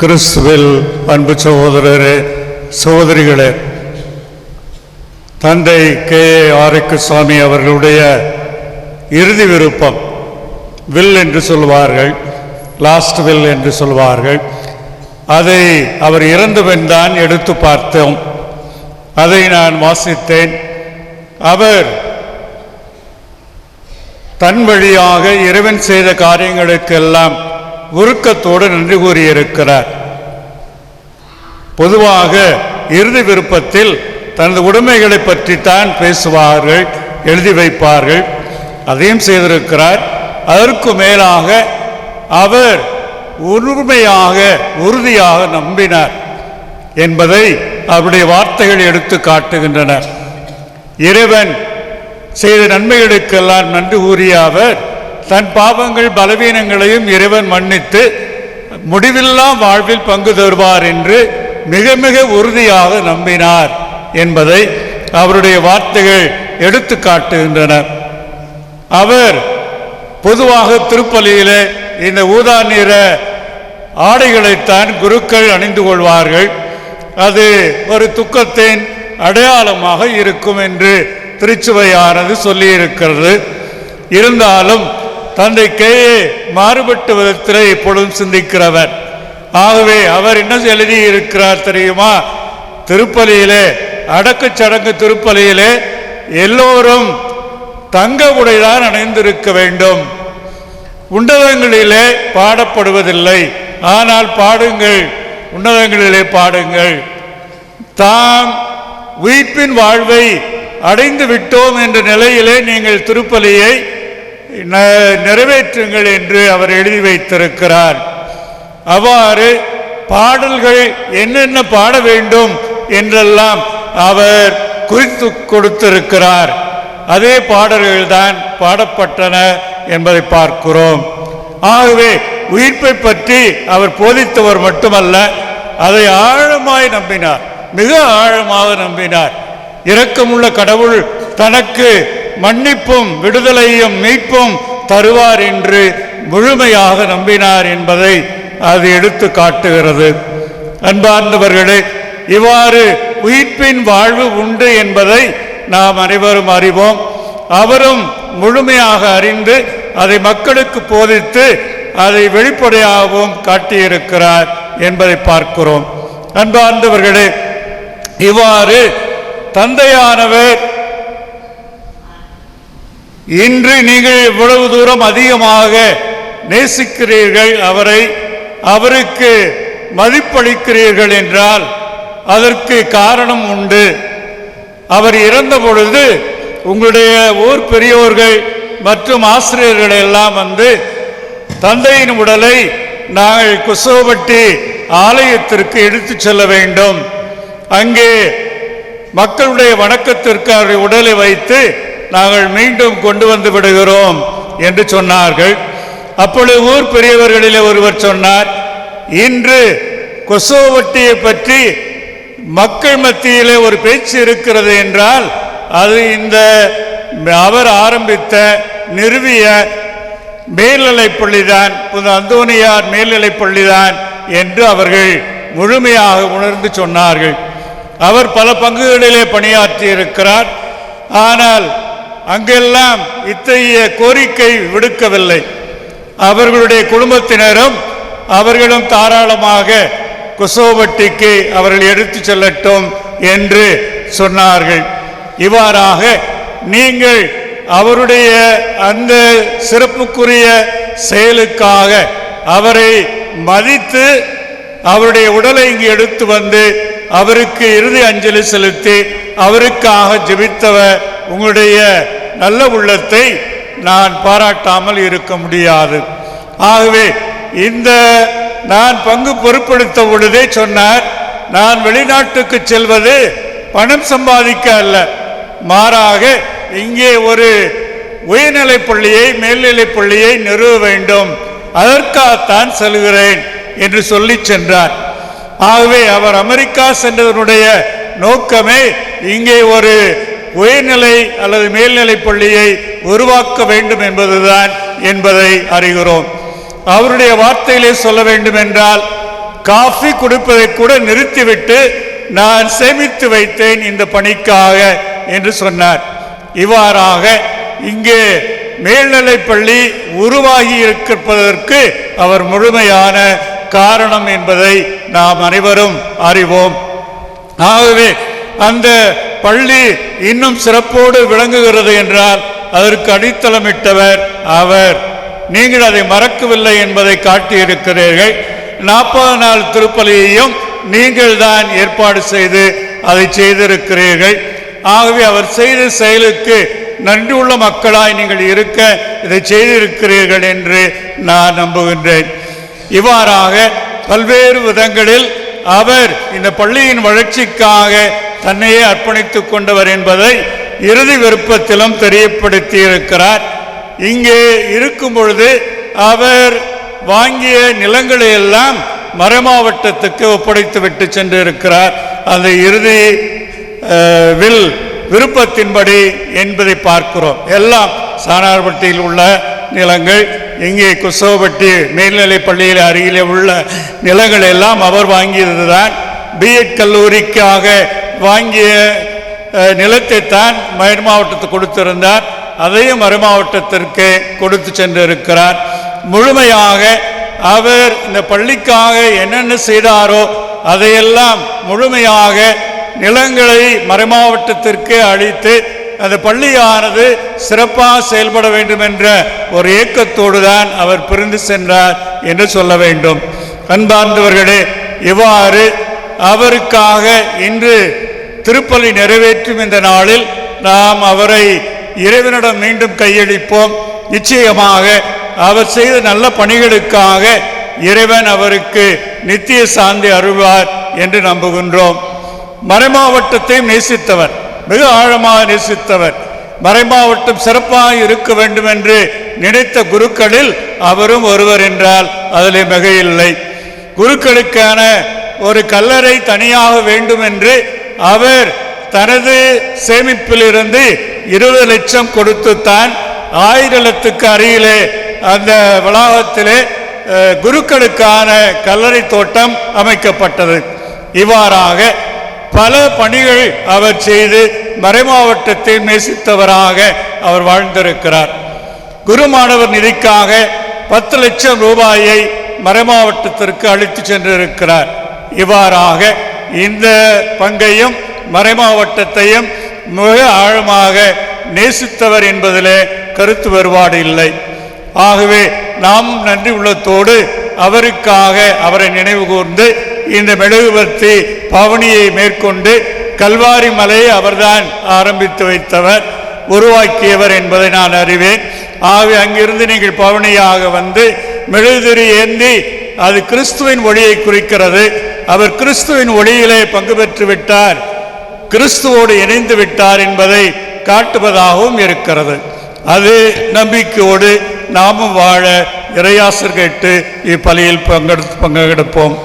கிறிஸ்துவில் அன்பு சகோதரரே சகோதரிகளே தந்தை கே. ஏ சுவாமி அவர்களுடைய இறுதி விருப்பம் வில் என்று சொல்வார்கள் லாஸ்ட் வில் என்று சொல்வார்கள். அதை அவர் இறந்தவன் தான் எடுத்து பார்த்தோம். அதை நான் வாசித்தேன். அவர் தன் வழியாக இறைவன் செய்த காரியங்களுக்கெல்லாம் உருக்கத்தோடு நன்றி கூறியிருக்கிறார். பொதுவாக இறுதி விருப்பத்தில் தனது உடைமைகளை பற்றித்தான் பேசுவார்கள் எழுதி வைப்பார்கள். அதையும் செய்திருக்கிறார். அதற்கு மேலாக அவர் உண்மையாக உறுதியாக நம்பினார் என்பதை அவருடைய வார்த்தைகள் எடுத்து காட்டுகின்றன இறைவன் செய்த நன்மைகளுக்கெல்லாம் நன்றி கூறிய அவர் தன் பாவங்கள் பலவீனங்களையும் இறைவன் மன்னித்து முடிவில்லா வாழ்வில் பங்கு தருவார் என்று மிக மிக உறுதியாக நம்பினார் என்பதை அவருடைய வார்த்தைகள் எடுத்து காட்டுகின்றன. அவர் பொதுவாக திருப்பலியில இந்த ஊதா நிற ஆடைகளைத்தான் குருக்கள் அணிந்து கொள்வார்கள். அது ஒரு துக்கத்தின் அடையாளமாக இருக்கும் என்று திருச்சுவையானது சொல்லியிருக்கிறது. இருந்தாலும் தந்தை கேயே மாறுபட்ட விதத்தில் இப்பொழுதும் சிந்திக்கிறவர். ஆகவே அவர் என்ன எழுதி இருக்கிறார் தெரியுமா? திருப்பலியிலே அடக்குச் சடங்கு திருப்பலியிலே எல்லோரும் தங்க உடைதான் அணைந்திருக்க வேண்டும். உன்னதங்களிலே பாடப்படுவதில்லை. ஆனால் பாடுங்கள். உன்னதங்களிலே பாடுங்கள். தாம் உயிர்ப்பின் வாழ்வை அடைந்து விட்டோம் என்ற நிலையிலே நீங்கள் திருப்பலியை நிறைவேற்றுங்கள் என்று அவர் எழுதி வைத்திருக்கிறார். அவ்வாறு பாடல்கள் என்னென்ன பாட வேண்டும் என்றெல்லாம் அவர் குறித்து கொடுத்திருக்கிறார். அதே பாடல்கள் தான் பாடப்பட்டன என்பதை பார்க்கிறோம். ஆகவே உயிர்ப்பை பற்றி அவர் போதித்தவர் மட்டுமல்ல அதை ஆழமாய் நம்பினார். மிக ஆழமாக நம்பினார். இரக்கமுள்ள கடவுள் தனக்கு மன்னிப்பும் விடுதலையும் மீட்பும் தருவார் என்று முழுமையாக நம்பினார் என்பதை அது எடுத்து காட்டுகிறது. அன்பார்ந்தவர்களே இவ்வாறு உயிர்ப்பின் வாழ்வு உண்டு என்பதை நாம் அனைவரும் அறிவோம். அவரும் முழுமையாக அறிந்து அதை மக்களுக்கு போதித்து அதை வெளிப்படையாகவும் காட்டியிருக்கிறார் என்பதை பார்க்கிறோம். அன்பார்ந்தவர்களே இவ்வாறு தந்தையானவர் இன்று நீங்கள் இவ்வளவு தூரம் அதிகமாக நேசிக்கிறீர்கள் அவரை அவருக்கு மதிப்பளிக்கிறீர்கள் என்றால் அதற்கு காரணம் உண்டு. அவர் இறந்த பொழுது உங்களுடைய ஊர் பெரியோர்கள் மற்றும் ஆசிரியர்கள் எல்லாம் வந்து தந்தையின் உடலை நாங்கள் குசோபட்டி ஆலயத்திற்கு எடுத்துச் செல்ல வேண்டும். அங்கே மக்களுடைய வணக்கத்திற்கு அவருடைய உடலை வைத்து நாங்கள் மீண்டும் கொண்டு வந்து விடுகிறோம் என்று சொன்னார்கள். அப்பொழுது ஊர் பெரியவர்களிலே ஒருவர் சொன்னார் இன்று கொசோவட்டியை பற்றி மக்கள் மத்தியிலே ஒரு பேச்சு இருக்கிறது என்றால் அது இந்த அவர் ஆரம்பித்த நிறுவிய மேல்நிலை பள்ளிதான் புது அந்தோனியார் மேல்நிலைப் பள்ளிதான் என்று அவர்கள் முழுமையாக உணர்ந்து சொன்னார்கள். அவர் பல பங்குகளிலே பணியாற்றி இருக்கிறார் ஆனால் அங்கெல்லாம் இத்தகைய கோரிக்கை விடுக்கவில்லை. அவர்களுடைய குடும்பத்தினரும் அவர்களும் தாராளமாக குசோவட்டிக்கு அவர்கள் எடுத்து செல்லட்டும் என்று சொன்னார்கள். இவ்வாறாக நீங்கள் அவருடைய அந்த சிறப்புக்குரிய செயலுக்காக அவரை மதித்து அவருடைய உடலை இங்கு எடுத்து வந்து அவருக்கு இறுதி அஞ்சலி செலுத்தி அவருக்காக ஜெபித்தவர் உங்களுடைய நல்ல உள்ளத்தை நான் பாராட்டாமல் இருக்க முடியாது. ஆகவே இந்த நான் பங்கு பொருட்படுத்த பொழுதே சொன்னார் நான் வெளிநாட்டுக்கு செல்வது பணம் சம்பாதிக்க அல்ல. மாறாக இங்கே ஒரு உயர்நிலைப் பள்ளியை மேல்நிலைப் பள்ளியை நிறுவ வேண்டும். அதற்காகத்தான் செல்கிறேன் என்று சொல்லி சென்றார். ஆகவே அவர் அமெரிக்கா சென்றதனுடைய நோக்கமே இங்கே ஒரு உயர்நிலை அல்லது மேல்நிலைப் பள்ளியை உருவாக்க வேண்டும் என்பதுதான் என்பதை அறிகிறோம். அவருடைய வார்த்தையிலே சொல்ல வேண்டும் என்றால் காஃபி குடிப்பதை கூட நிறுத்திவிட்டு நான் சேமித்து வைத்தேன் இந்த பணிக்காக என்று சொன்னார். இவ்வாறாக இங்கே மேல்நிலை பள்ளி உருவாகி இருப்பதற்கு அவர் முழுமையான காரணம் என்பதை நாம் அனைவரும் அறிவோம். ஆகவே அந்த பள்ளி இன்னும் சிறப்போடு விளங்குகிறது என்றால் அதற்கு அடித்தளமிட்டவர் அவர். நீங்கள் அதை மறக்கவில்லை என்பதை காட்டியிருக்கிறீர்கள். நாற்பது நாள் திருப்பலியையும் நீங்கள் தான் ஏற்பாடு செய்து அதை செய்திருக்கிறீர்கள். ஆகவே அவர் செய்த செயலுக்கு நன்றியுள்ள மக்களாய் நீங்கள் இருக்க இதை செய்திருக்கிறீர்கள் என்று நான் நம்புகின்றேன். இவ்வாறாக பல்வேறு விதங்களில் அவர் இந்த பள்ளியின் வளர்ச்சிக்காக தன்னையே அர்ப்பணித்துக் கொண்டவர் என்பதை இறுதி விருப்பத்திலும் தெரியப்படுத்தியிருக்கிறார். இங்கே இருக்கும் பொழுது அவர் வாங்கிய நிலங்களை எல்லாம் மறைமாவட்டத்துக்கு ஒப்படைத்து விட்டு சென்று இருக்கிறார் அந்த இறுதி வில் விருப்பத்தின்படி என்பதை பார்க்கிறோம். எல்லாம் சானார்பட்டியில் உள்ள நிலங்கள் இங்கே குசவப்பட்டி மேல்நிலைப் பள்ளியில் அருகிலே உள்ள நிலங்கள் எல்லாம் அவர் வாங்கியதுதான். பிஎட் கல்லூரிக்காக வாங்கிய நிலத்தை தான் மயர் மாவட்டத்துக்கு கொடுத்திருந்தார். அதையும் மறு மாவட்டத்திற்கு கொடுத்து சென்றிருக்கிறார். முழுமையாக அவர் இந்த பள்ளிக்காக என்னென்ன செய்தாரோ அதையெல்லாம் முழுமையாக நிலங்களை மறைமாவட்டத்திற்கு அளித்து அந்த பள்ளியானது சிறப்பாக செயல்பட வேண்டும் என்ற ஒரு ஏக்கத்தோடு தான் அவர் பிரிந்து சென்றார் என்று சொல்ல வேண்டும். அன்பார்ந்தவர்களே இவ்வாறு அவருக்காக இன்று திருப்பலி நிறைவேற்றும் இந்த நாளில் நாம் அவரை இறைவனிடம் மீண்டும் கையளிப்போம். நிச்சயமாக அவர் செய்த நல்ல பணிகளுக்காக இறைவன் அவருக்கு நித்திய சாந்தி அருள்வார் என்று நம்புகின்றோம். மறைமாவட்டத்தையும் நேசித்தவர் மிக ஆழமாக நேசித்தவர். மறைமாவட்டம் சிறப்பாக இருக்க வேண்டும் என்று நினைத்த குருக்களில் அவரும் ஒருவர் என்றால் அதில் மிகையில்லை குருக்களுக்கான ஒரு கல்லறை தனியாக வேண்டும் என்று அவர் தனது சேமிப்பிலிருந்து இருபது லட்சம் கொடுத்துத்தான் ஆயிரத்துக்கு அருகிலே அந்த வளாகத்திலே குருக்களுக்கான கல்லறை தோட்டம் அமைக்கப்பட்டது. இவ்வாறாக பல பணிகள் அவர் செய்து மறைமாவட்டத்தை நேசித்தவராக அவர் வாழ்ந்திருக்கிறார். குருமானவர் நிதிக்காக பத்து லட்சம் ரூபாயை மறைமாவட்டத்திற்கு அளித்து சென்றிருக்கிறார். இவ்வாறாக இந்த பங்கையும் மறைமாவட்டத்தையும் மிக ஆழமாக நேசித்தவர் என்பதிலே கருத்து வேறுபாடு இல்லை. ஆகவே நாம் நன்றி உள்ளத்தோடு அவருக்காக அவரை நினைவு கூர்ந்து இந்த மெழுகுவர்த்தி பவனியை மேற்கொண்டு கல்வாரி மலையை அவர்தான் ஆரம்பித்து வைத்தவர் உருவாக்கியவர் என்பதை நான் அறிவேன். ஆகவே அங்கிருந்து நீங்கள் பவனியாக வந்து மெழுகுதிரி ஏந்தி அது கிறிஸ்துவின் ஒளியை குறிக்கிறது. அவர் கிறிஸ்துவின் ஒளியிலே பங்கு பெற்று விட்டார். கிறிஸ்துவோடு இணைந்து விட்டார் என்பதை காட்டுவதாகவும் இருக்கிறது. அது நம்பிக்கையோடு நாமும் வாழ இறையாசர் கேட்டு இப்பலியில் பங்கெடுத்து பங்கெடுப்போம்.